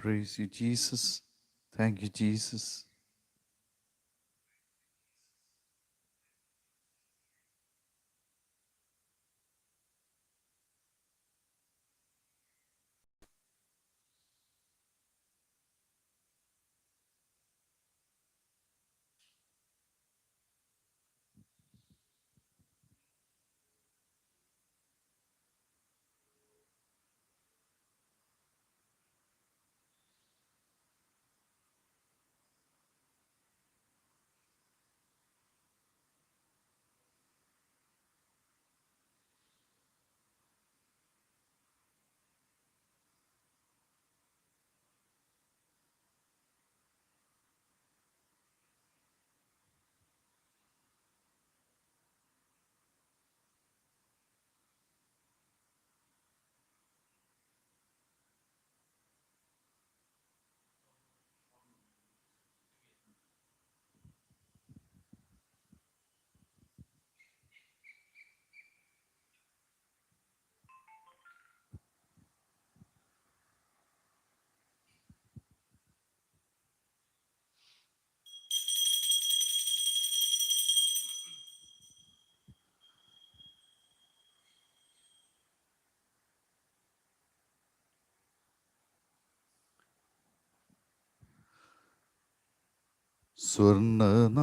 Praise you, Jesus. Thank you, Jesus. സ്വർണനാളങ്ങൾ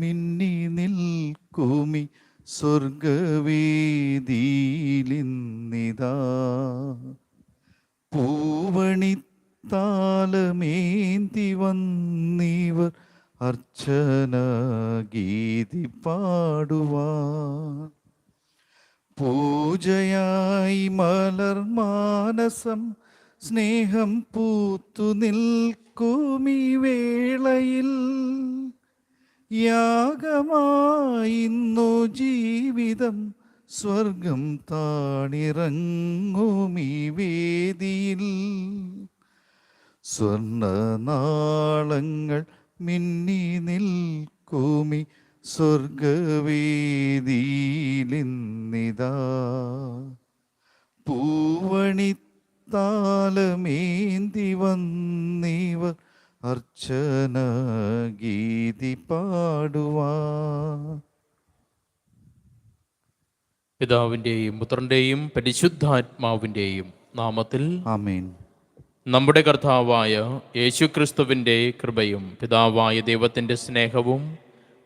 മിന്നി നിൽക്കുമി സ്വർഗവേദിയിലിന്നിതാ പൂവണിത്താലമേന്തി വന്നിവർ അർച്ചന ഗീതി പാടുവാൻ. പൂജയായി മലർമാനസം സ്നേഹം പൂത്തു നിൽക്കുമി വേളയിൽ യാഗമായിന്നു ജീവിതം സ്വർഗം താണിറങ്ങുമി വേദിയിൽ. സ്വർണനാളങ്ങൾ മിന്നി നിൽക്കുമി സ്വർഗവേദിയിലിന്നിതാ. പൂവണിത്താലമേന്തി വന്നിവർ അർച്ചന ഗീതി പാടുവാ. പിതാവിന്റെയും പുത്രന്റെയും പരിശുദ്ധാത്മാവിന്റെയും നാമത്തിൽ ആമേൻ. നമ്മുടെ കർത്താവായ യേശുക്രിസ്തുവിന്റെ കൃപയും പിതാവായ ദൈവത്തിന്റെ സ്നേഹവും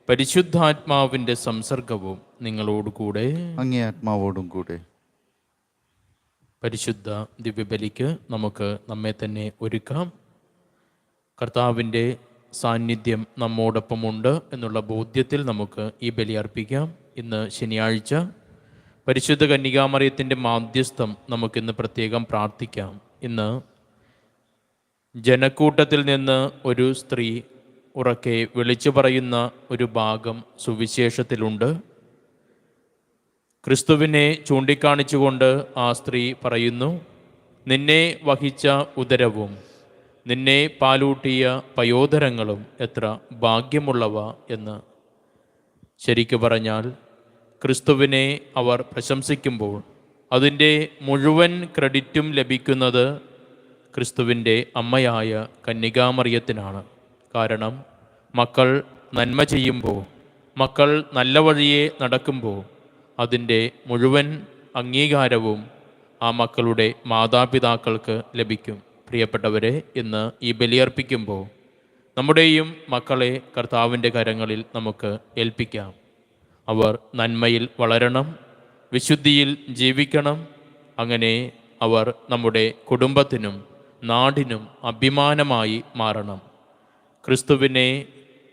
പരിശുദ്ധാത്മാവിന്റെ സംസർഗവും നിങ്ങളോടുകൂടെ അങ്ങേ ആത്മാവോടും കൂടെ. പരിശുദ്ധ ദിവ്യബലിക്ക് നമുക്ക് നമ്മെ തന്നെ ഒരുക്കാം. കർത്താവിന്റെ സാന്നിധ്യം നമ്മോടൊപ്പമുണ്ട് എന്നുള്ള ബോധ്യത്തിൽ നമുക്ക് ഈ ബലി അർപ്പിക്കാം. ഇന്ന് ശനിയാഴ്ച പരിശുദ്ധ കന്യകാമറിയത്തിന്റെ മാധ്യസ്ഥം നമുക്കിന്ന് പ്രത്യേകം പ്രാർത്ഥിക്കാം. ഇന്ന് ജനക്കൂട്ടത്തിൽ നിന്ന് ഒരു സ്ത്രീ ഉറക്കെ വിളിച്ചു പറയുന്ന ഒരു ഭാഗം സുവിശേഷത്തിലുണ്ട്. ക്രിസ്തുവിനെ ചൂണ്ടിക്കാണിച്ചുകൊണ്ട് ആ സ്ത്രീ പറയുന്നു നിന്നെ വഹിച്ച ഉദരവും നിന്നെ പാലൂട്ടിയ പയോധരങ്ങളും എത്ര ഭാഗ്യമുള്ളവ എന്ന് ശരിക്കു പറഞ്ഞാൽ ക്രിസ്തുവിനെ അവർ പ്രശംസിക്കുമ്പോൾ അതിന്റെ മുഴുവൻ ക്രെഡിറ്റും ലഭിക്കുന്നത് ക്രിസ്തുവിന്റെ അമ്മയായ കന്യകാമറിയത്തിനാണ്. കാരണം മക്കൾ നന്മ ചെയ്യുമ്പോൾ മക്കൾ നല്ല വഴിയെ നടക്കുമ്പോൾ അതിന്റെ മുഴുവൻ അംഗീകാരവും ആ മക്കളുടെ മാതാപിതാക്കൾക്ക് ലഭിക്കും. പ്രിയപ്പെട്ടവരെ ഇന്ന് ഈ ബലിയർപ്പിക്കുമ്പോൾ നമ്മുടെയും മക്കളെ കർത്താവിന്റെ കരങ്ങളിൽ നമുക്ക് ഏൽപ്പിക്കാം. അവർ നന്മയിൽ വളരണം വിശുദ്ധിയിൽ ജീവിക്കണം. അങ്ങനെ അവർ നമ്മുടെ കുടുംബത്തിനും നാടിനും അഭിമാനമായി മാറണം. ക്രിസ്തുവിനെ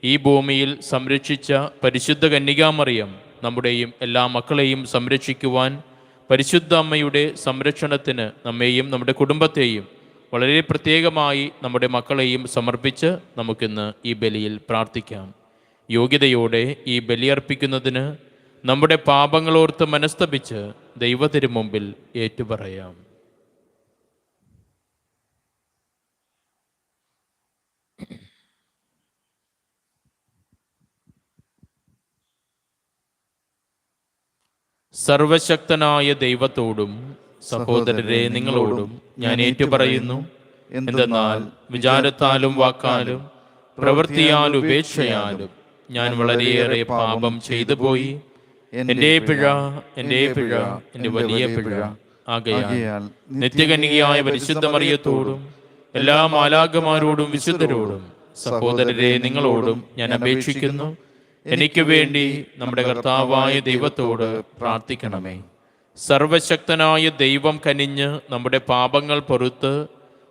ഈ ഭൂമിയിൽ സംരക്ഷിച്ച പരിശുദ്ധ കന്യകാമറിയം നമ്മുടെയും എല്ലാ മക്കളെയും സംരക്ഷിക്കുവാൻ പരിശുദ്ധ അമ്മയുടെ സംരക്ഷണത്തിന് നമ്മെയും നമ്മുടെ കുടുംബത്തെയും വളരെ പ്രത്യേകമായി നമ്മുടെ മക്കളെയും സമർപ്പിച്ച് നമുക്കിന്ന് ഈ ബലിയിൽ പ്രാർത്ഥിക്കാം. യോഗ്യതയോടെ ഈ ബലിയർപ്പിക്കുന്നതിന് നമ്മുടെ പാപങ്ങളോർത്ത് മനസ്തപിച്ച് ദൈവത്തിനു മുമ്പിൽ ഏറ്റുപറയാം. സർവശക്തനായ ദൈവത്തോടും സഹോദരരെ നിങ്ങളോടും ഞാൻ ഏറ്റുപറയുന്നു. എന്തെന്നാൽ വിചാരത്താലും വാക്കാലും പ്രവൃത്തിയാലും ഉപേക്ഷയാലും ഞാൻ വളരെയേറെ പാപം ചെയ്തു പോയി എന്റെ പിഴ എന്റെ പിഴ എന്റെ വലിയ പിഴ. ആകയാൽ നിത്യകന്യകയായ പരിശുദ്ധ മറിയത്തോടും എല്ലാ മാലാകമാരോടും വിശുദ്ധരോടും സഹോദരരെ നിങ്ങളോടും ഞാൻ അപേക്ഷിക്കുന്നു. എനിക്ക് വേണ്ടി നമ്മുടെ കർത്താവായ ദൈവത്തോട് പ്രാർത്ഥിക്കണമേ. സർവശക്തനായ ദൈവം കനിഞ്ഞ് നമ്മുടെ പാപങ്ങൾ പൊറുത്ത്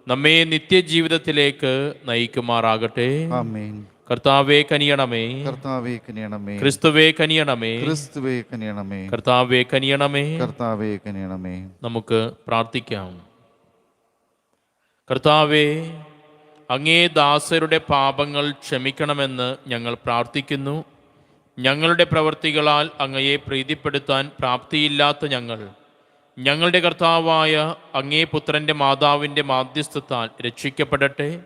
നമ്മെ നിത്യജീവിതത്തിലേക്ക് നയിക്കുമാറാകട്ടെ. കർത്താവേ കർത്താവെ കനിയണമേ. കർത്താവേ കനിയണമേ. ക്രിസ്തുവേ കനിയണമേ. ക്രിസ്തുവേ കനിയണമേ. കർത്താവേ കനിയണമേ. കർത്താവേ കനിയണമേ. നമുക്ക് പ്രാർത്ഥിക്കാം. കർത്താവേ അങ്ങേ ദാസരുടെ പാപങ്ങൾ ക്ഷമിക്കണമെന്ന് ഞങ്ങൾ പ്രാർത്ഥിക്കുന്നു. ഞങ്ങളുടെ പ്രവൃത്തികളാൽ അങ്ങയെ പ്രീതിപ്പെടുത്താൻ പ്രാപ്തിയില്ലാത്ത ഞങ്ങൾ. ഞങ്ങളുടെ കർത്താവായ അങ്ങേ പുത്രന്റെ മാതാവിന്റെ മാധ്യസ്ഥത്താൽ രക്ഷിക്കപ്പെടട്ടെ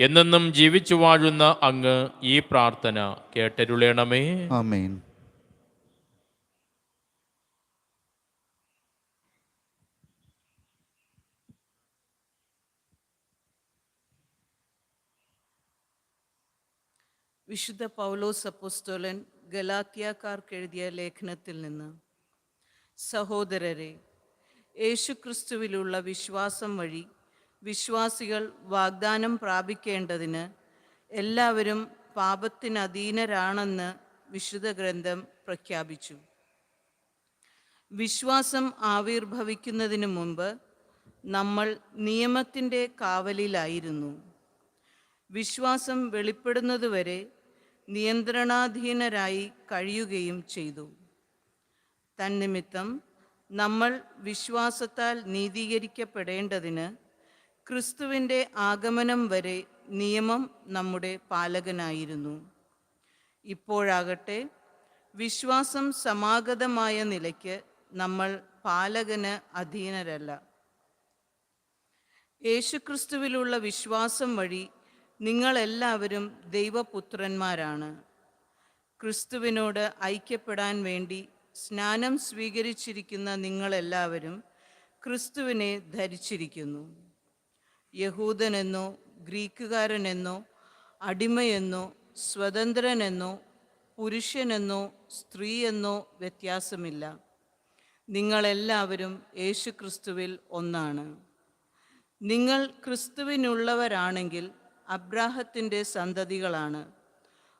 എന്നെന്നും ജീവിച്ചു വാഴുന്ന അങ്ങ് ഈ പ്രാർത്ഥന കേട്ടരുളേണമേ. ആമേൻ. വിശുദ്ധ പൗലോസ് അപ്പോസ്തോലൻ ഗലാത്തിയാക്കാർക്ക് എഴുതിയ ലേഖനത്തിൽ നിന്ന്. സഹോദരരെ യേശുക്രിസ്തുവിലുള്ള വിശ്വാസം വഴി വിശ്വാസികൾ വാഗ്ദാനം പ്രാപിക്കേണ്ടതിന് എല്ലാവരും പാപത്തിന് അധീനരാണെന്ന് വിശുദ്ധ ഗ്രന്ഥം പ്രഖ്യാപിച്ചു. വിശ്വാസം ആവിർഭവിക്കുന്നതിന് മുമ്പ് നമ്മൾ നിയമത്തിന്റെ കാവലിലായിരുന്നു. വിശ്വാസം വെളിപ്പെടുന്നതുവരെ നിയന്ത്രണാധീനരായി കഴിയുകയും ചെയ്തു. തന്നിമിത്തം നമ്മൾ വിശ്വാസത്താൽ നീതീകരിക്കപ്പെടേണ്ടതിന് ക്രിസ്തുവിന്റെ ആഗമനം വരെ നിയമം നമ്മുടെ പാലകനായിരുന്നു. ഇപ്പോഴാകട്ടെ വിശ്വാസം സമാഗതമായ നിലയ്ക്ക് നമ്മൾ പാലകന് അധീനരല്ല. യേശുക്രിസ്തുവിലുള്ള വിശ്വാസം വഴി നിങ്ങളെല്ലാവരും ദൈവപുത്രന്മാരാണ്. ക്രിസ്തുവിനോട് ഐക്യപ്പെടാൻ വേണ്ടി സ്നാനം സ്വീകരിച്ചിരിക്കുന്ന നിങ്ങളെല്ലാവരും ക്രിസ്തുവിനെ ധരിച്ചിരിക്കുന്നു. യഹൂദനെന്നോ ഗ്രീക്കുകാരനെന്നോ അടിമയെന്നോ സ്വതന്ത്രനെന്നോ പുരുഷനെന്നോ സ്ത്രീയെന്നോ വ്യത്യാസമില്ല. നിങ്ങളെല്ലാവരും യേശുക്രിസ്തുവിൽ ഒന്നാണ്. നിങ്ങൾ ക്രിസ്തുവിനുള്ളവരാണെങ്കിൽ അബ്രാഹത്തിന്റെ സന്തതികളാണ്.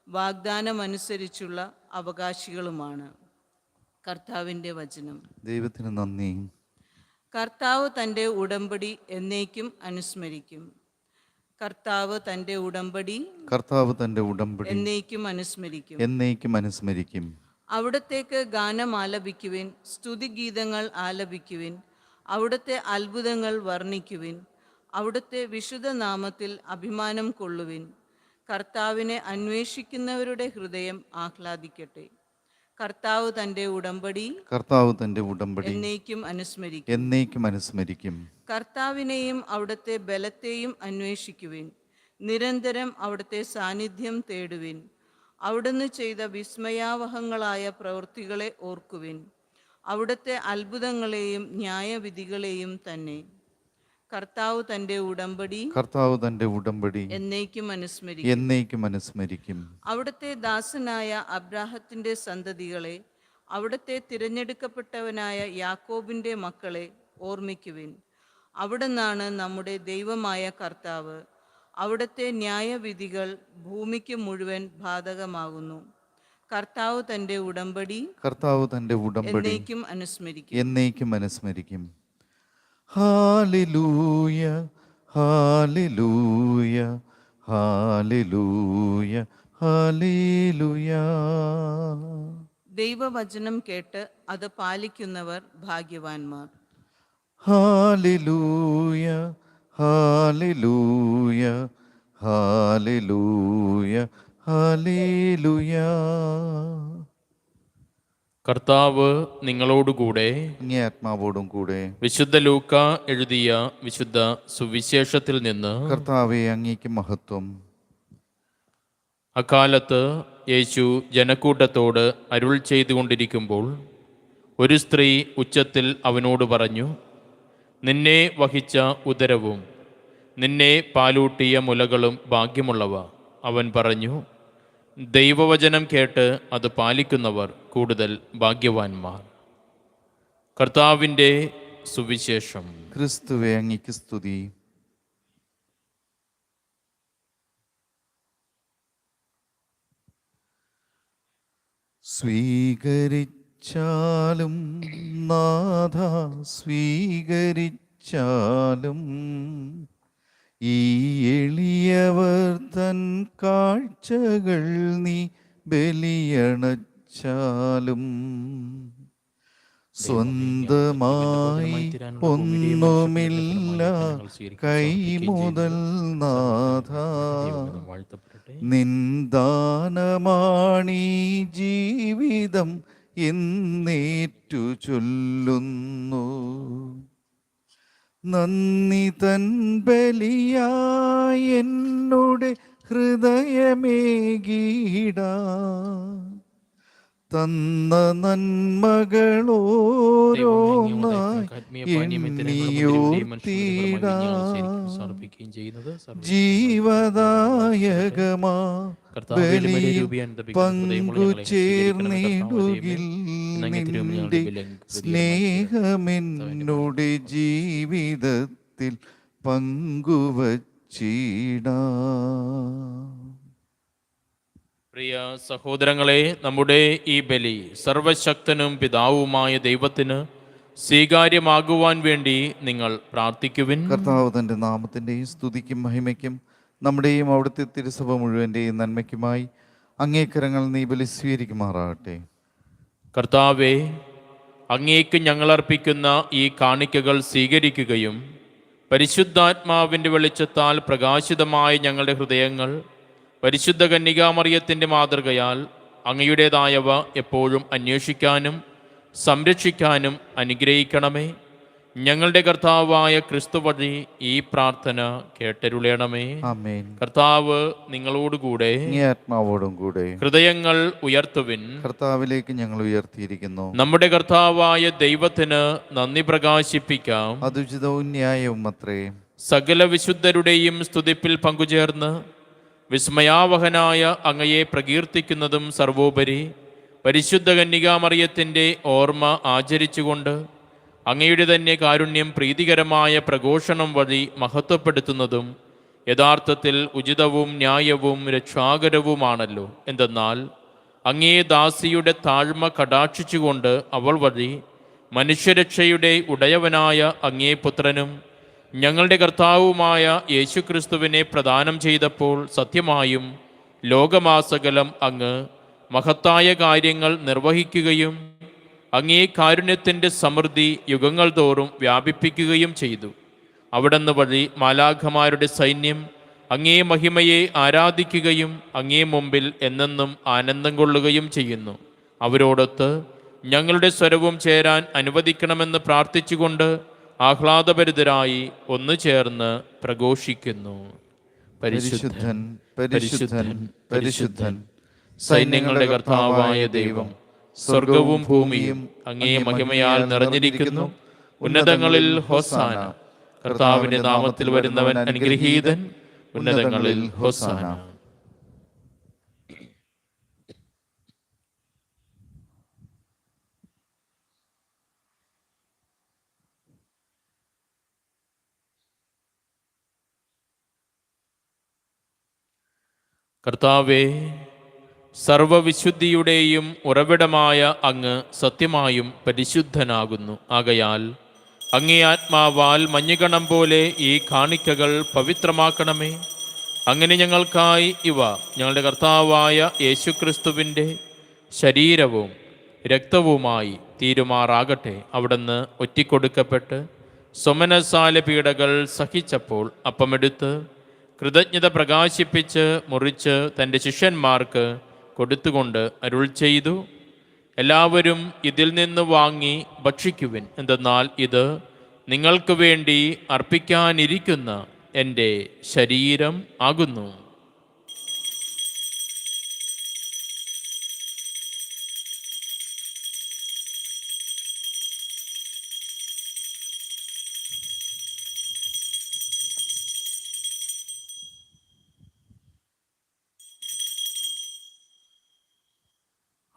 വാഗ്ദാനമനുസരിച്ചുള്ള അവകാശികളുമാണ്. കർത്താവിന്റെ വചനം. ദൈവത്തിന് നന്ദി. കർത്താവ് തന്റെ ഉടമ്പടി എന്നേക്കും അനുസ്മരിക്കും. കർത്താവ് തന്റെ ഉടമ്പടി കർത്താവ് തന്റെ ഉടമ്പടി എന്നേക്കും അനുസ്മരിക്കും. എന്നേക്കും അനുസ്മരിക്കും. അവിടത്തേക്ക് ഗാനം ആലപിക്കുവിൻ സ്തുതിഗീതങ്ങൾ ആലപിക്കുവിൻ അവിടുത്തെ അത്ഭുതങ്ങൾ വർണിക്കുവിൻ അവിടുത്തെ വിശുദ്ധ നാമത്തിൽ അഭിമാനം കൊള്ളുവിൻ. കർത്താവിനെ അന്വേഷിക്കുന്നവരുടെ ഹൃദയം ആഹ്ലാദിക്കട്ടെ. കർത്താവ് തന്റെ ഉടമ്പടി കർത്താവ് തന്റെ ഉടമ്പടി എന്നേക്കും അനുസ്മരിക്കും. എന്നേക്കും അനുസ്മരിക്കും. കർത്താവിനെയും അവിടുത്തെ ബലത്തെയും അന്വേഷിക്കുവിൻ. നിരന്തരം അവിടുത്തെ സാന്നിധ്യം തേടുവിൻ. അവിടുന്ന് ചെയ്ത വിസ്മയാവഹങ്ങളായ പ്രവൃത്തികളെ ഓർക്കുവിൻ. അവിടുത്തെ അത്ഭുതങ്ങളെയും ന്യായവിധികളെയും തന്നെ. കർത്താവ് തന്റെ ഉടമ്പടി കർത്താവ് തന്റെ ഉടമ്പടി എന്നേക്കും അനുസ്മരിക്കും. എന്നേക്കും അനുസ്മരിക്കും. അവിടുത്തെ ദാസനായ അബ്രാഹത്തിന്റെ സന്തതികളെ അവിടുത്തെ തിരഞ്ഞെടുക്കപ്പെട്ടവനായ യാക്കോബിന്റെ മക്കളെ ഓർമ്മിക്കുവിൻ. അവിടുന്നാണ് നമ്മുടെ ദൈവമായ കർത്താവ്. അവിടുത്തെ ന്യായവിധികൾ ഭൂമിക്ക് മുഴുവൻ ബാധകമാകുന്നു. കർത്താവ് തന്റെ ഉടമ്പടി കർത്താവ് തന്റെ ഉടമ്പടി എന്നേക്കും അനുസ്മരിക്കും. എന്നേക്കും അനുസ്മരിക്കും. Hallelujah hallelujah hallelujah hallelujah. ദൈവവചനം കേട്ട് അത് പാലിക്കുന്നവർ ഭാഗ്യവാന്മാർ. ഹാലിലൂയ ഹാലിലൂയ ഹാലിലൂയ ഹാലിലൂയ. കർത്താവ് നിങ്ങളോടുകൂടെ ആത്മാവോടും കൂടെ വിശുദ്ധ ലൂക്ക എഴുതിയ വിശുദ്ധ സുവിശേഷത്തിൽ നിന്ന് കർത്താവെ അങ്ങേക്ക് മഹത്വം. അക്കാലത്ത് യേശു ജനക്കൂട്ടത്തോട് അരുൾ ചെയ്തുകൊണ്ടിരിക്കുമ്പോൾ ഒരു സ്ത്രീ ഉച്ചത്തിൽ അവനോട് പറഞ്ഞു നിന്നെ വഹിച്ച ഉദരവും നിന്നെ പാലൂട്ടിയ മുലകളും ഭാഗ്യമുള്ളവ. അവൻ പറഞ്ഞു ദൈവവചനം കേട്ട് അത് പാലിക്കുന്നവർ കൂടുതൽ ഭാഗ്യവാന്മാർ. കർത്താവിന്റെ സുവിശേഷം. ക്രിസ്തുവെ അങ്ങിക്ക് സ്തുതി. സ്വീകരിച്ചാലും നാഥ സ്വീകരിച്ചാലും ഈ എളിയവർ തൻ കാഴ്ചകൾ നീ ബലിയണച്ചാലും സ്വന്തമായി ഒന്നുമില്ല കൈ മുതൽ നാഥ നിന്ദാനമാണീ ജീവിതം എന്നേറ്റു ചൊല്ലുന്നു നന്ദി തൻ ബലിയായി എന്നോട് ഹൃദയമേകീട തന്ന നന്മകളോരോന്നായി ജീവദായകമാർന്നിടുകിൽ ജീവദായകമാ ബലി നിന്റെ സ്നേഹമെന്നുടെ ജീവിതത്തിൽ പങ്കുവച്ചിടാം. പ്രിയ സഹോദരങ്ങളെ നമ്മുടെ ഈ ബലി സർവശക്തനും പിതാവുമായ ദൈവത്തിന് സ്വീകാര്യമാകുവാൻ വേണ്ടി നിങ്ങൾ പ്രാർത്ഥിക്കുവിൻ. കർത്താവ് തന്റെ നാമത്തിന്റെയും സ്തുതിക്കും മഹിമയ്ക്കും നമ്മുടെയും അവിടുത്തെ തിരുസഭ മുഴുവന്റെയും നന്മയ്ക്കുമായി അങ്ങേക്കരങ്ങൾ നീ ബലി സ്വീകരിക്കുമാറാകട്ടെ. കർത്താവെ അങ്ങേക്ക് ഞങ്ങൾ അർപ്പിക്കുന്ന ഈ കാണിക്കകൾ സ്വീകരിക്കുകയും പരിശുദ്ധാത്മാവിന്റെ വെളിച്ചത്താൽ പ്രകാശിതമായ ഞങ്ങളുടെ ഹൃദയങ്ങൾ പരിശുദ്ധ കന്യകാമറിയത്തിന്റെ മാതൃകയാൽ അങ്ങയുടേതായവ എപ്പോഴും അന്വേഷിക്കാനും സംരക്ഷിക്കാനും അനുഗ്രഹിക്കണമേ. ഞങ്ങളുടെ കർത്താവായ ക്രിസ്തു വഴി ഈ പ്രാർത്ഥന കേട്ടരുളേണമേ. കർത്താവ് നിങ്ങളോടുകൂടെ ആത്മാവോടും കൂടെ ഹൃദയങ്ങൾ ഉയർത്തുവിൻ. കർത്താവിലേക്ക് ഞങ്ങൾ ഉയർത്തിയിരിക്കുന്നു. നമ്മുടെ കർത്താവായ ദൈവത്തിന് നന്ദി പ്രകാശിപ്പിക്കാം. അതുചിതവും ന്യായവും അത്രേ സകല വിശുദ്ധരുടെയും സ്തുതിപ്പിൽ പങ്കുചേർന്ന് വിസ്മയാവഹനായ അങ്ങയെ പ്രകീർത്തിക്കുന്നതും സർവോപരി പരിശുദ്ധ കന്യകാമറിയത്തിന്റെ ഓർമ്മ ആചരിച്ചുകൊണ്ട് അങ്ങയുടെ തന്നെ കാരുണ്യം പ്രീതികരമായ പ്രഘോഷണം വഴി മഹത്വപ്പെടുത്തുന്നതും യഥാർത്ഥത്തിൽ ഉചിതവും ന്യായവും രക്ഷാകരവുമാണല്ലോ. എന്തെന്നാൽ അങ്ങേ ദാസിയുടെ താഴ്മ കടാക്ഷിച്ചുകൊണ്ട് അവൾ വഴി മനുഷ്യരക്ഷയുടെ ഉടയവനായ അങ്ങേ പുത്രനും ഞങ്ങളുടെ കർത്താവുമായ യേശുക്രിസ്തുവിനെ പ്രദാനം ചെയ്തപ്പോൾ സത്യമായും ലോകമാസകലം അങ്ങ് മഹത്തായ കാര്യങ്ങൾ നിർവഹിക്കുകയും അങ്ങേ കാരുണ്യത്തിന്റെ സമൃദ്ധി യുഗങ്ങൾ തോറും വ്യാപിപ്പിക്കുകയും ചെയ്തു. അവിടുന്ന് വഴി മാലാഖമാരുടെ സൈന്യം അങ്ങേ മഹിമയെ ആരാധിക്കുകയും അങ്ങേ മുമ്പിൽ എന്നെന്നും ആനന്ദം കൊള്ളുകയും ചെയ്യുന്നു. അവരോടൊത്ത് ഞങ്ങളുടെ സ്വരവും ചേരാൻ അനുവദിക്കണമെന്ന് പ്രാർത്ഥിച്ചുകൊണ്ട് ആഹ്ലാദഭരിതരായി ഒന്നു ചേർന്ന് പ്രഘോഷിക്കുന്നു. പരിശുദ്ധൻ പരിശുദ്ധൻ പരിശുദ്ധൻ സൈന്യങ്ങളുടെ കർത്താവായ ദൈവം സ്വർഗവും ഭൂമിയും അങ്ങേ മഹിമയാൽ നിറഞ്ഞിരിക്കുന്നു. ഉന്നതങ്ങളിൽ ഹോസാന കർത്താവിന്റെ നാമത്തിൽ വരുന്നവൻ അനുഗ്രഹീതൻ. ഉന്നതങ്ങളിൽ ഹോസാന. കർത്താവേ സർവവിശുദ്ധിയുടെയും ഉറവിടമായ അങ്ങ് സത്യമായും പരിശുദ്ധനാകുന്നു. ആകയാൽ അങ്ങേ ആത്മാവാൽ മഞ്ഞുകണം പോലെ ഈ കാണിക്കകൾ പവിത്രമാക്കണമേ. അങ്ങനെ ഞങ്ങൾക്കായി ഇവ ഞങ്ങളുടെ കർത്താവായ യേശുക്രിസ്തുവിന്റെ ശരീരവും രക്തവുമായി തീരുമാറാകട്ടെ. അവിടുന്ന് ഒറ്റിക്കൊടുക്കപ്പെട്ട് സ്വമനസാല പീഡകൾ സഹിച്ചപ്പോൾ അപ്പമെടുത്ത് കൃതജ്ഞത പ്രകാശിപ്പിച്ച് മുറിച്ച് തന്റെ ശിഷ്യന്മാർക്ക് കൊടുത്തുകൊണ്ട് അരുൾ ചെയ്തു. എല്ലാവരും ഇതിൽ നിന്ന് വാങ്ങി ഭക്ഷിക്കുവിൻ. എന്തെന്നാൽ ഇത് നിങ്ങൾക്ക് വേണ്ടി അർപ്പിക്കാനിരിക്കുന്ന എന്റെ ശരീരം ആകുന്നു.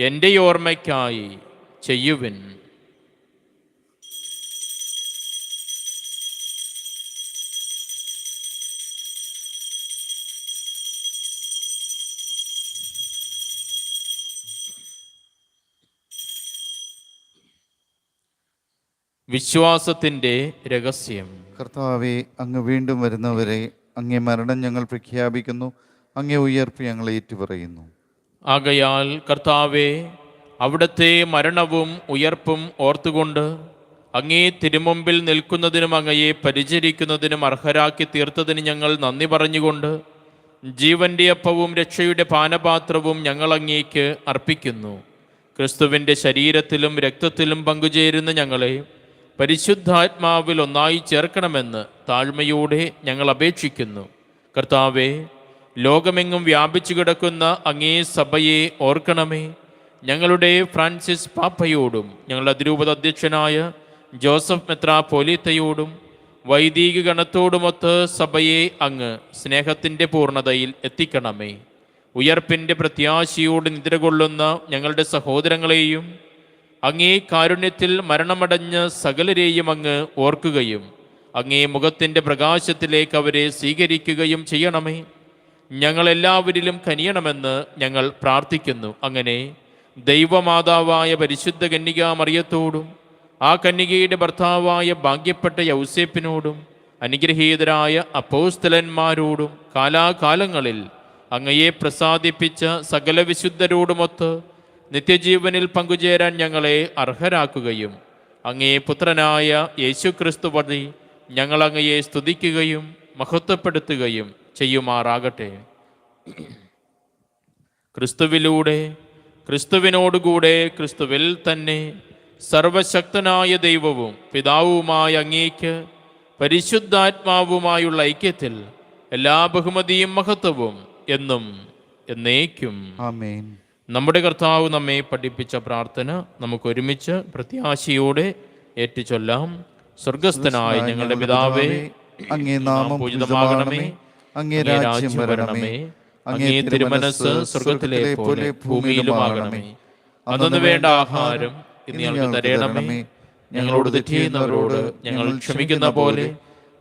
എന്റെ ഓർമ്മയ്ക്കായി ചെയ്യുവിൻ. വിശ്വാസത്തിന്റെ രഹസ്യം. കർത്താവെ അങ്ങ് വീണ്ടും വരുന്നവരെ അങ്ങേ മരണം ഞങ്ങൾ പ്രഖ്യാപിക്കുന്നു അങ്ങേ ഉയർപ്പ് ഞങ്ങൾ ഏറ്റുപറയുന്നു. ആകയാൽ കർത്താവെ അവിടുത്തെ മരണവും ഉയർപ്പും ഓർത്തുകൊണ്ട് അങ്ങേ തിരുമുമ്പിൽ നിൽക്കുന്നതിനും അങ്ങയെ പരിചരിക്കുന്നതിനും അർഹരാക്കി തീർത്തതിന് ഞങ്ങൾ നന്ദി പറഞ്ഞുകൊണ്ട് ജീവന്റെ അപ്പവും രക്ഷയുടെ പാനപാത്രവും ഞങ്ങൾ അങ്ങേക്ക് അർപ്പിക്കുന്നു. ക്രിസ്തുവിന്റെ ശരീരത്തിലും രക്തത്തിലും പങ്കുചേരുന്ന ഞങ്ങളെ പരിശുദ്ധാത്മാവിൽ ഒന്നായി ചേർക്കണമെന്ന് താഴ്മയോടെ ഞങ്ങൾ അപേക്ഷിക്കുന്നു. കർത്താവെ ലോകമെങ്ങും വ്യാപിച്ചു കിടക്കുന്ന അങ്ങേ സഭയെ ഓർക്കണമേ. ഞങ്ങളുടെ ഫ്രാൻസിസ് പാപ്പയോടും ഞങ്ങളുടെ അതിരൂപത അധ്യക്ഷനായ ജോസഫ് മെത്ര പോലീത്തയോടും വൈദിക ഗണത്തോടുമൊത്ത് സഭയെ അങ്ങ് സ്നേഹത്തിന്റെ പൂർണതയിൽ എത്തിക്കണമേ. ഉയർപ്പിന്റെ പ്രത്യാശയോട് നിദ്രകൊള്ളുന്ന ഞങ്ങളുടെ സഹോദരങ്ങളെയും അങ്ങേ കാരുണ്യത്തിൽ മരണമടഞ്ഞ സകലരെയും അങ്ങ് ഓർക്കുകയും അങ്ങേ മുഖത്തിന്റെ പ്രകാശത്തിലേക്ക് അവരെ സ്വീകരിക്കുകയും ചെയ്യണമേ. ഞങ്ങളെല്ലാവരിലും കനിയണമെന്ന് ഞങ്ങൾ പ്രാർത്ഥിക്കുന്നു. അങ്ങനെ ദൈവമാതാവായ പരിശുദ്ധ കന്യക മറിയത്തോടും ആ കന്യകയുടെ ഭർത്താവായ ഭാഗ്യപ്പെട്ട യൗസേപ്പിനോടും അനുഗ്രഹീതരായ അപ്പോസ്തലന്മാരോടും കാലാകാലങ്ങളിൽ അങ്ങയെ പ്രസാദിപ്പിച്ച സകല വിശുദ്ധരോടുമൊത്ത് നിത്യജീവനിൽ പങ്കുചേരാൻ ഞങ്ങളെ അർഹരാക്കുകയും അങ്ങേ പുത്രനായ യേശുക്രിസ്തു വഴി ഞങ്ങളങ്ങയെ സ്തുതിക്കുകയും മഹത്വപ്പെടുത്തുകയും ചെയ്യുമാറാകട്ടെ. ക്രിസ്തുവിലൂടെ ക്രിസ്തുവിനോടുകൂടെ ക്രിസ്തുവിൽ തന്നെ സർവശക്തനായ ദൈവവും പിതാവുമായ അങ്ങേക്ക് പരിശുദ്ധാത്മാവുമായുള്ള ഐക്യത്തിൽ എല്ലാ ബഹുമതിയും മഹത്വവും എന്നും എന്നേക്കും. നമ്മുടെ കർത്താവ് നമ്മെ പഠിപ്പിച്ച പ്രാർത്ഥന നമുക്ക് ഒരുമിച്ച് പ്രത്യാശയോടെ ഏറ്റുചൊല്ലാം. സ്വർഗസ്ഥനായ ഞങ്ങളുടെ പിതാവേ അങ്ങേ നാമം പൂജിതമാകണമേ. അങ്ങേ രാജ്യം വരണമേ. അങ്ങേ തിരുമനസ് സ്വർഗത്തിലെ പോലെ ഭൂമിയിലുമാകണമേ. അന്നു വേണ്ട ആഹാരം ഇന്ന് ഞങ്ങൾക്ക് തരയണമേ ഞങ്ങളോട് തെറ്റ് ചെയ്യുന്നവരോട് ഞങ്ങൾ ക്ഷമിക്കുന്ന പോലെ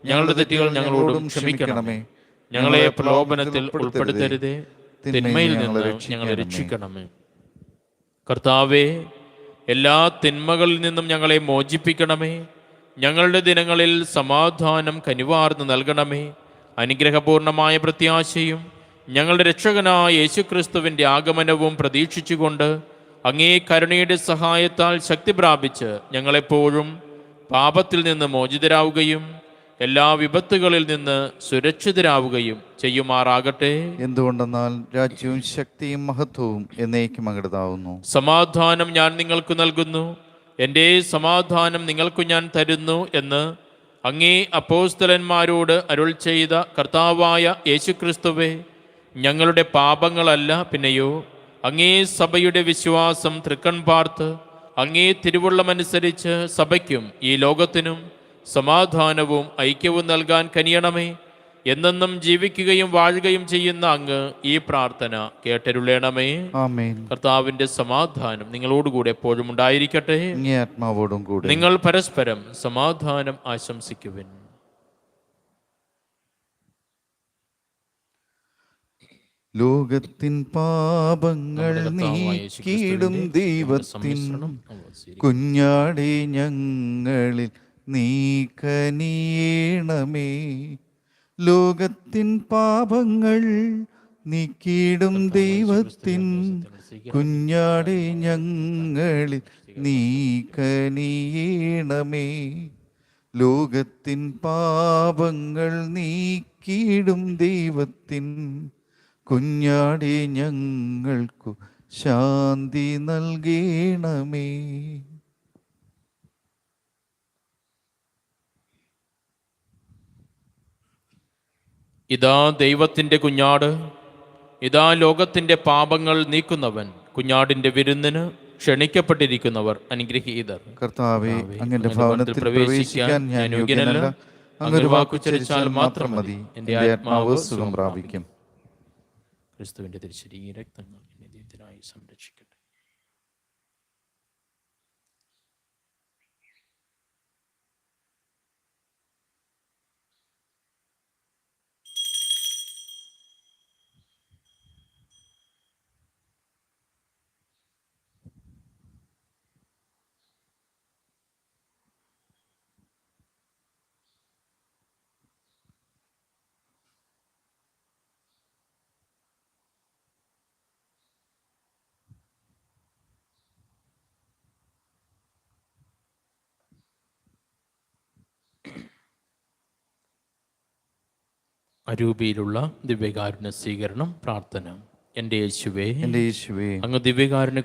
ഞങ്ങളുടെ തെറ്റുകൾ ഞങ്ങളോടും ക്ഷമിക്കണമേ. ഞങ്ങളെ പ്രലോഭനത്തിൽ ഉൾപ്പെടുത്തരുതേ. തിന്മയിൽ നിന്ന് ഞങ്ങളെ രക്ഷിക്കണമേ. കർത്താവേ എല്ലാ തിന്മകളിൽ നിന്നും ഞങ്ങളെ മോചിപ്പിക്കണമേ. ഞങ്ങളുടെ ദിനങ്ങളിൽ സമാധാനം കനിവാർന്ന് നൽകണമേ. അനുഗ്രഹപൂർണമായ പ്രത്യാശയും ഞങ്ങളുടെ രക്ഷകനായ യേശുക്രിസ്തുവിന്റെ ആഗമനവും പ്രതീക്ഷിച്ചുകൊണ്ട് അങ്ങേ കരുണയുടെ സഹായത്താൽ ശക്തി പ്രാപിച്ച് ഞങ്ങളെപ്പോഴും പാപത്തിൽ നിന്ന് മോചിതരാവുകയും എല്ലാ വിപത്തുകളിൽ നിന്ന് സുരക്ഷിതരാവുകയും ചെയ്യുമാറാകട്ടെ. എന്തുകൊണ്ടെന്നാൽ രാജ്യവും ശക്തിയും മഹത്വവും എന്നേക്കും അകൃതാവുന്നു സമാധാനം ഞാൻ നിങ്ങൾക്ക് നൽകുന്നു. എന്റെ സമാധാനം നിങ്ങൾക്ക് ഞാൻ തരുന്നു എന്ന് അങ്ങേ അപ്പോസ്തലന്മാരോട് അരുൾ ചെയ്ത കർത്താവായ യേശുക്രിസ്തുവേ ഞങ്ങളുടെ പാപങ്ങളല്ല പിന്നെയോ? അങ്ങേ സഭയുടെ വിശ്വാസം തൃക്കൺ പാർത്ത് അങ്ങേ തിരുവള്ളമനുസരിച്ച് സഭയ്ക്കും ഈ ലോകത്തിനും സമാധാനവും ഐക്യവും നൽകാൻ കനിയണമേ. എന്നെന്നും ജീവിക്കുകയും വാഴുകയും ചെയ്യുന്ന അങ്ങ് ഈ പ്രാർത്ഥന കേട്ടരുളേണമേ. കർത്താവിന്റെ സമാധാനം നിങ്ങളോടുകൂടെ എപ്പോഴും ഉണ്ടായിരിക്കട്ടെ. ആത്മാവോടും കൂടെ. നിങ്ങൾ പരസ്പരം സമാധാനം ആശംസിക്കുവിൻ. ലോകത്തിൻ പാപങ്ങൾ നീക്കിയിടും ദൈവത്തിൻ കുഞ്ഞാടി ഞങ്ങളിൽ നീ കനിയണമേ ലോകത്തിൻ പാപങ്ങൾ നീക്കിയിടും ദൈവത്തിൻ കുഞ്ഞാടെ ഞങ്ങളിൽ നീ കനിയണമേ ലോകത്തിൻ പാപങ്ങൾ നീക്കിയിടും ദൈവത്തിൻ കുഞ്ഞാടെ ഞങ്ങൾക്കു ശാന്തി നൽകണമേ. ഇതാ ദൈവത്തിന്റെ കുഞ്ഞാട്. ഇതാ ലോകത്തിന്റെ പാപങ്ങൾ നീക്കുന്നവൻ. കുഞ്ഞാടിന്റെ വിരുന്നിന് ക്ഷണിക്കപ്പെട്ടിരിക്കുന്നവർ അനുഗ്രഹീതർ. കർത്താവെ അങ്ങയുടെ ഭവനത്തിൽ പ്രവേശിക്കാൻ ഞാൻ യോഗ്യനല്ല. അങ്ങൊരു വാക്കുച്ചരിച്ചാൽ മാത്രം മതി. എന്റെ ആത്മാവ് സുഖം പ്രാപിക്കും. ക്രിസ്തുവിന്റെ തിരിച്ചരി രക്തങ്ങൾ എന്നെ ദൈവത്തിനായി സംരക്ഷിക്കട്ടെ അരൂപിയിലുള്ള ദിവ്യകാരുണ്യ സ്വീകരണം പ്രാർത്ഥന. എന്റെ യേശുവേ എന്റെ യേശുവേ അങ്ങ് ദിവ്യകാരുണ്യ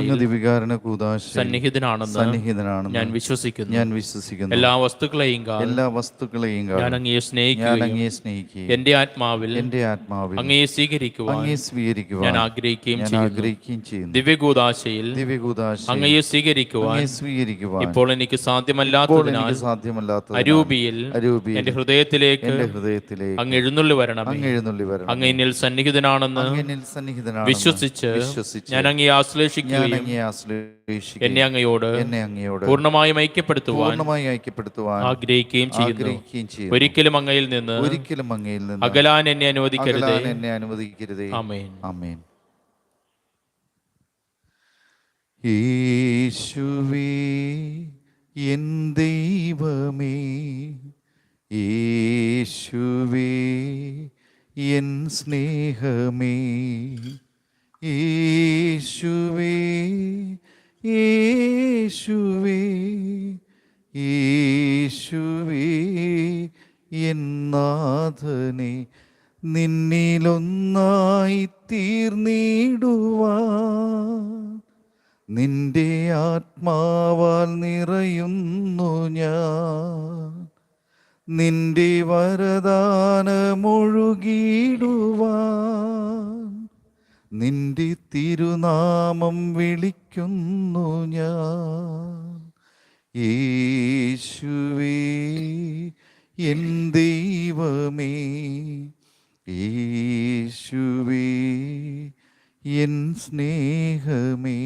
അങ്ങ് ദിവ്യകാരന് കൂതാശ സന്നിഹിതനാണെന്ന് സന്നിഹിതനാണെന്ന് ഞാൻ വിശ്വസിക്കുന്നു. ഞാൻ വിശ്വസിക്കുന്നു. എല്ലാ വസ്തുക്കളെയും എല്ലാ വസ്തുക്കളെയും ഞാൻ അങ്ങയെ ഞാൻ സ്നേഹിക്കുകയും അങ്ങയെ സ്നേഹിക്കുകയും എന്റെ ആത്മാവിൽ എന്റെ ആത്മാവിൽ അങ്ങയെ സ്വീകരിക്കുവാൻ അങ്ങയെ സ്വീകരിക്കുവാൻ ഞാൻ ആഗ്രഹിക്കുകയും ഞാൻ ആഗ്രഹിക്കുകയും ചെയ്യുന്നു. ദിവ്യകൂതാശയിൽ ദിവ്യകൂതാശ അങ്ങയെ സ്വീകരിക്കുവാൻ സ്വീകരിക്കുവാൻ ഇപ്പോൾ എനിക്ക് സാധ്യമല്ലാത്തതിനാൽ എനിക്ക് സാധ്യമല്ലാത്തത് അരൂപിയിൽ അരൂപിയിൽ എന്റെ ഹൃദയത്തിലേക്ക് എന്റെ ഹൃദയത്തിലേക്ക് അങ്ങ് എഴുന്നള്ളി വരണമേ. അങ്ങ് എഴുന്നള്ളി വരണം അങ്ങ് എന്നിൽ സന്നിഹിതനാണെന്ന് അങ്ങ് എന്നിൽ സന്നിഹിതനാണെന്ന് വിശ്വസിച്ച് വിശ്വസിച്ച് ഞാൻ അങ്ങയെ ഞാൻ ആശ്ലേഷിക്കുകയും എന്നെ അങ്ങയോട് എന്നെ അങ്ങയോട് പൂർണമായും ഐക്യപ്പെടുത്തുവാൻ പൂർണമായി ഐക്യപ്പെടുത്തുവാൻ ആഗ്രഹിക്കുകയും ചെയ്യുന്നു. ഒരിക്കലും അങ്ങയിൽ നിന്ന് ഒരിക്കലും അങ്ങയിൽ നിന്ന് അകലാൻ എന്നെ അനുവദിക്കരുത്. എന്നെ അനുവദിക്കരുത്. ആമേൻ. ആമേൻ. യേശുവേ എൻ ദൈവമേ യേശുവേ എൻ സ്നേഹമേ യേശുവേ യേശുവേ യേശുവേ എന്നാഥനെ നിന്നിലൊന്നായി തീർന്നിടുവാ നിന്റെ ആത്മാവാൽ നിറയുന്നു ഞാൻ. നിന്റെ വരദാനമൊഴുകിടുവാൻ നിന്റെ തിരുനാമം വിളിക്കുന്നു ഞാൻ. യേശുവേ എൻ ദൈവമേ യേശുവേ എൻ സ്നേഹമേ.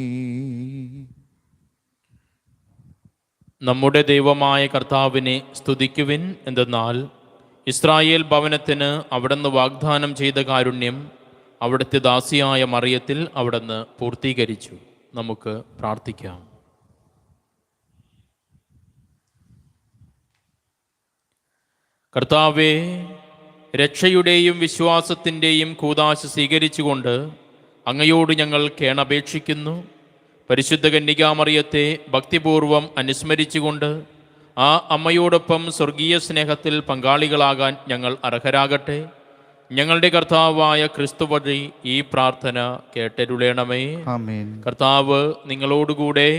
നമ്മുടെ ദൈവമായ കർത്താവിനെ സ്തുതിക്കുവിൻ എന്തെന്നാൽ ഇസ്രായേൽ ഭവനത്തിന് അവിടുന്ന് വാഗ്ദാനം ചെയ്ത കാരുണ്യം അവിടുത്തെ ദാസിയായ മറിയത്തിൽ അവിടുന്ന് പൂർത്തീകരിച്ചു. നമുക്ക് പ്രാർത്ഥിക്കാം. കർത്താവെ രക്ഷയുടെയും വിശ്വാസത്തിന്റെയും കൂതാശ സ്വീകരിച്ചുകൊണ്ട് അങ്ങയോട് ഞങ്ങൾ കേണപേക്ഷിക്കുന്നു. പരിശുദ്ധ കന്യകാമറിയത്തെ ഭക്തിപൂർവം അനുസ്മരിച്ചുകൊണ്ട് ആ അമ്മയോടൊപ്പം സ്വർഗീയ സ്നേഹത്തിൽ പങ്കാളികളാകാൻ ഞങ്ങൾ അർഹരാകട്ടെ. ഞങ്ങളുടെ കർത്താവായ ക്രിസ്തു വഴി ഈ പ്രാർത്ഥന കേട്ടരുളേണമേ. കർത്താവ് നിങ്ങളോടുകൂടെ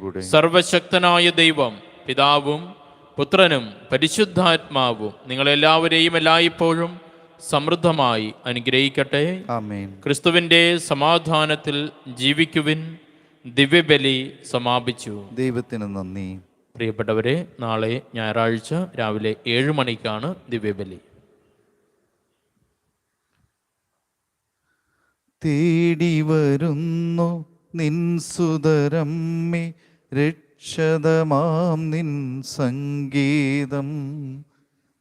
കൂടെ സർവശക്തനായ ദൈവം പിതാവും പുത്രനും പരിശുദ്ധാത്മാവും നിങ്ങളെല്ലാവരെയും എല്ലായ്പ്പോഴും സമൃദ്ധമായി അനുഗ്രഹിക്കട്ടെ. ക്രിസ്തുവിന്റെ സമാധാനത്തിൽ ജീവിക്കുവിൻ. ദിവ്യബലി സമാപിച്ചു. ദൈവത്തിന് നന്ദി. പ്രിയപ്പെട്ടവരെ നാളെ ഞായറാഴ്ച രാവിലെ ഏഴ് മണിക്കാണ് ദിവ്യബലി. തേടി വരുന്നു നിൻ സുതരമ്മേ രക്ഷതമാം നിൻ സംഗീതം.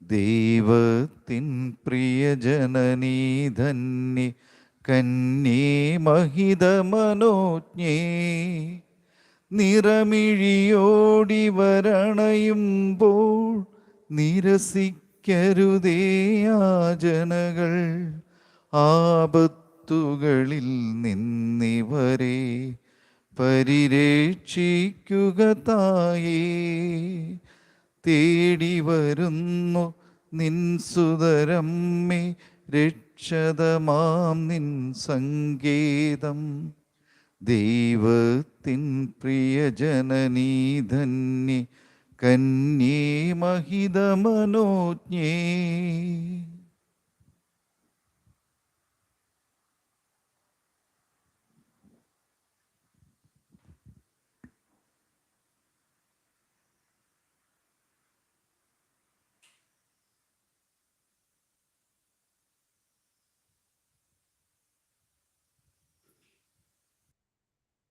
ദൈവത്തിൻ പ്രിയജനനീ ധന്യ കന്യേ മഹിത മനോജ്ഞേ നിറമിഴിയോടി വരണയുമ്പോൾ നിരസിക്കരുതേ യാചനകൾ ആപത്തുകളിൽ നിന്നിവരെ പരിരക്ഷിക്കുക തായേ തേടി വരുന്നു നിൻസുതരമ്മേ രക്ഷ സുരക്ഷിതമാം നിൻ സങ്കേതം. ദൈവത്തിൻ പ്രിയജനനീ ധന്യ കന്യേ മഹിതമനോജ്ഞേ.